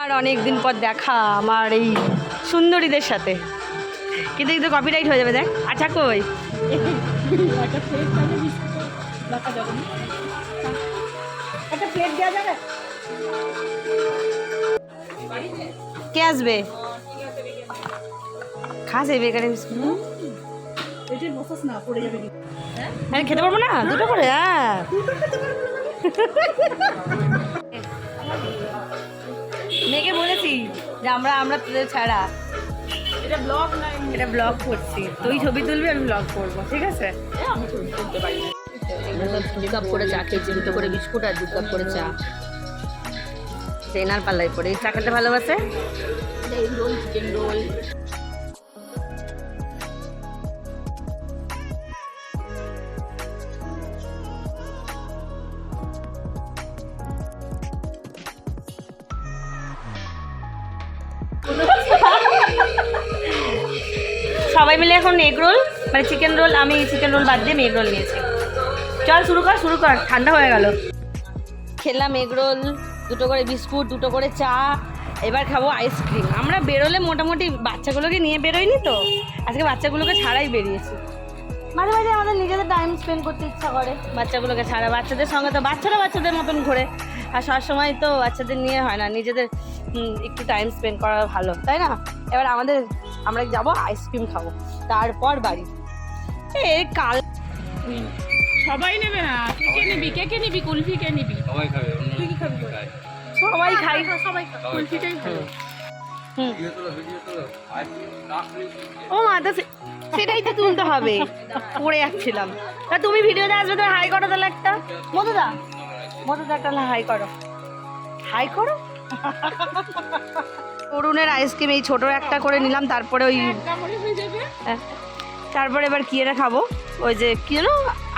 আর অনেক দিন পর দেখা আমার এই সুন্দরীদের সাথে। কিন্তু কিন্তু কপিরাইট হয়ে যাবে দেখ। আচ্ছা কই কে আসবে? খাস এই বেকারি হ্যাঁ খেতে পারব না? দুটো করে হ্যাঁ। মেয়েকে বলেছি যে আমরা আমরা তোদের ছাড়া। এটা ব্লগ নাই এটা ব্লগ করছি। তুই ছবি তুলবি আমি ব্লগ করব ঠিক আছে? আমি করতে পারি। দু কাপ করে চা খেয়েছি দুটো করে বিস্কুট আর দু কাপ করে চা। সেনার পাল্লাই পরে চা খেতে ভালোবাসে? রোল চিকেন রোল সবাই মিলে এখন এগ রোল মানে চিকেন রোল আমি চিকেন রোল বাদ দিয়ে এগ রোল নিয়েছি। চল শুরু কর শুরু কর ঠান্ডা হয়ে গেল। খেলাম এগ রোল দুটো করে বিস্কুট দুটো করে চা এবার খাব আইসক্রিম আমরা বেরোলে মোটামুটি বাচ্চাগুলোকে নিয়ে বেরোইনি তো আজকে বাচ্চাগুলোকে ছাড়াই বেরিয়েছি। মাঝে মাঝে আমাদের নিজেদের টাইম স্পেন্ড করতে ইচ্ছা করে। বাচ্চাগুলোকে ছাড়া বাচ্চাদের সঙ্গে তো বাচ্চারা বাচ্চাদের মতন ঘোরে। আর সবসময় তো বাচ্চাদের নিয়ে হয় না নিজেদের একটু টাইম স্পেন্ড করা ভালো তাই না? এবার আমাদের আমরা যাব আইসক্রিম খাব তারপর বাড়ি। এই কাল সবাই নেবে না কে কে নিবি কে কে নিবি কুলফি কে নিবি? সবাই খাবে তুই কি খাবি? সবাই খাই সবাই কুলফিটাই খাবে ও মা তো সে- সেটাই তো তুলতে হবে। পড়ে যাচ্ছিলাম। তা তুমি ভিডিওতে আসবে তো হাই করো তাহলে একটা। মধুদা মধুদা একটা হাই করো। হাই করো? অরুণের আইসক্রিম এই ছোট একটা করে নিলাম, তারপরে ওই তারপরে এবার কি এটা খাব? ওই যে কি জানো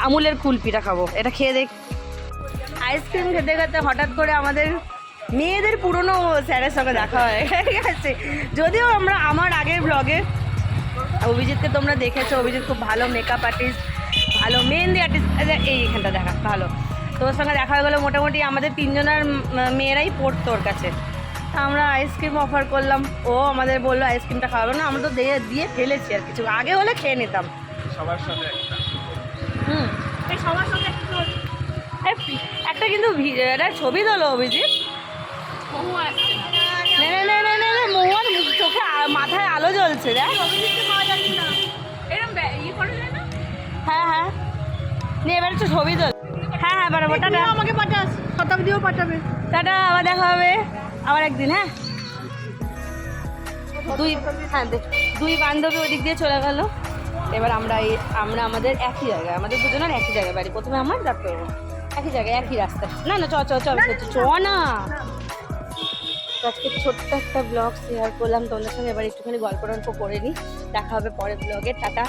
আমুলের কুলপিটা খাব। এটা খেয়ে দেখ। আইসক্রিম খেতে খেতে হঠাৎ করে আমাদের মেয়েদের পুরনো স্যারের সঙ্গে দেখা হয়। ঠিক আছে। যদিও আমরা আমার আগের ব্লগে অভিজিৎকে তোমরা দেখেছ, অভিজিৎ খুব ভালো মেকআপ আর্টিস্ট ভালো মেহেন্দি আর্টিস্ট এই এখানটা দেখা, ভালো। তোর সঙ্গে দেখা হয়ে গেলো মোটামুটি আমাদের তিনজনের মেয়েরাই পড়তো ওর কাছে। তা আমরা আইসক্রিম অফার করলাম। ও আমাদের বলল আইসক্রিমটা খাওয়াবো না আমরা তো দিয়ে দিয়ে ফেলেছি আর কিছু। আগে হলে খেয়ে নিতাম। সবার সাথে একটা। হুম। সবার সঙ্গে একটু একটা কিন্তু ভি- একটা ছবি তোলো অভিজিৎ। বহু আসছে না নে নে নে নে নে নে, মোহন চোখে মাথায় আলো জ্বলছে দেখ। ইয়ে হ্যাঁ হ্যাঁ। নে এবার একটু ছবি তোল। হ্যাঁ হ্যাঁ বারো টাটা। আমাকে পাঠাস। শতাব্দীও পাঠাবে। টাটা আবার দেখা হবে। আবার একদিন হ্যাঁ? দুই হ্যাঁ দুই বান্ধবী ওদিক দিয়ে চলে গেল। এবার আমরা এই আমরা আমাদের একই জায়গায় আমাদের দুজনের একই জায়গায় বাড়ি। প্রথমে আমার তারপরে একই জায়গায় একই রাস্তা। না না চ চ চ চ, না। আজকে ছোট্ট একটা ব্লগ শেয়ার করলাম। তোমাদের সঙ্গে এবার একটুখানি গল্প টল্প করে নিই। দেখা হবে পরের ব্লগে টাটা।